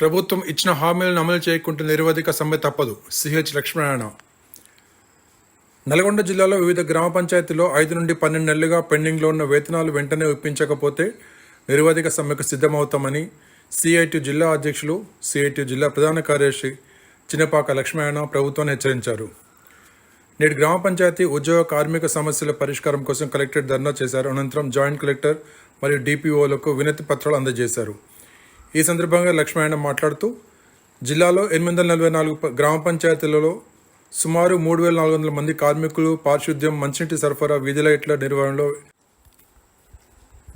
ప్రభుత్వం ఇచ్చిన హామీలను అమలు చేయకుంటే నిరవధిక సమ్మె తప్పదు. సిహెచ్ లక్ష్మీనారాయణ. నల్గొండ జిల్లాలో వివిధ గ్రామ పంచాయతీలో ఐదు నుండి పన్నెండు నెలలుగా పెండింగ్లో ఉన్న వేతనాలు వెంటనే ఒప్పించకపోతే నిరవధిక సమ్మెకు సిద్ధమవుతామని సిఐటి జిల్లా అధ్యక్షులు సిఐటి జిల్లా ప్రధాన కార్యదర్శి చిన్నపాక లక్ష్మీనారాయణ ప్రభుత్వాన్ని హెచ్చరించారు. నేడు గ్రామ పంచాయతీ ఉద్యోగ కార్మిక సమస్యల పరిష్కారం కోసం కలెక్టరేట్ ధర్నా చేశారు. అనంతరం జాయింట్ కలెక్టర్ మరియు డిపిఓలకు వినతి పత్రాలు అందజేశారు. ఈ సందర్భంగా లక్ష్మణ మాట్లాడుతూ జిల్లాలో ఎనిమిది వందల నలభై నాలుగు గ్రామ పంచాయతీలలో సుమారు మూడు వేల నాలుగు వందల మంది కార్మికులు పారిశుద్ధ్యం మంచినీటి సరఫరా వీధి లైట్ల నిర్వహణలో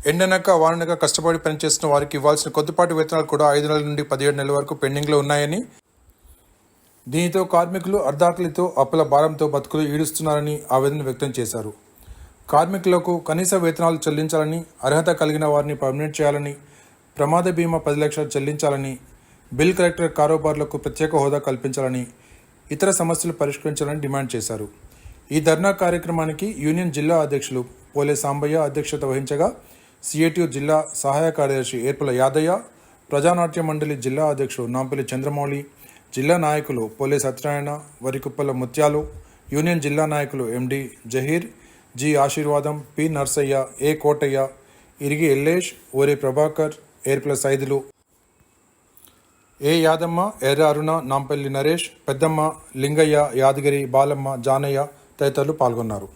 ఎండనక వాననక కష్టపడి పనిచేస్తున్న వారికి ఇవ్వాల్సిన కొద్దిపాటి వేతనాలు కూడా ఐదు నెలల నుండి పదిహేడు నెలల వరకు పెండింగ్లో ఉన్నాయని దీనితో కార్మికులు అర్ధాకలితో అప్పుల భారంతో బతుకులు ఈడుస్తున్నారని ఆవేదన వ్యక్తం చేశారు. కార్మికులకు కనీస వేతనాలు చెల్లించాలని అర్హత కలిగిన వారిని పర్మనెంట్ చేయాలని ప్రమాద బీమా పది లక్షలు చెల్లించాలని బిల్ కలెక్టర్ కారోబార్లకు ప్రత్యేక హోదా కల్పించాలని ఇతర సమస్యలు పరిష్కరించాలని డిమాండ్ చేశారు. ఈ ధర్నా కార్యక్రమానికి యూనియన్ జిల్లా అధ్యక్షులు పోలే సాంబయ్య అధ్యక్షత వహించగా సిఐటియు జిల్లా సహాయ కార్యదర్శి ఏర్పల యాదయ్య ప్రజానాట్య మండలి జిల్లా అధ్యక్షుడు నాంపల్లి చంద్రమౌళి జిల్లా నాయకులు పోలే సత్యనారాయణ వరికుప్పల ముత్యాలు యూనియన్ జిల్లా నాయకులు MD Zaheer G Ashirvadam P Narsaiah A Kotaiah Irigi Yellesh ఓరే ప్రభాకర్ ఏర్పల సైదులు ఏ యాదమ్మ ఎర్ర అరుణ నాంపల్లి నరేష్ పెద్దమ్మ లింగయ్య యాదగిరి బాలమ్మ జానయ్య తదితరులు పాల్గొన్నారు.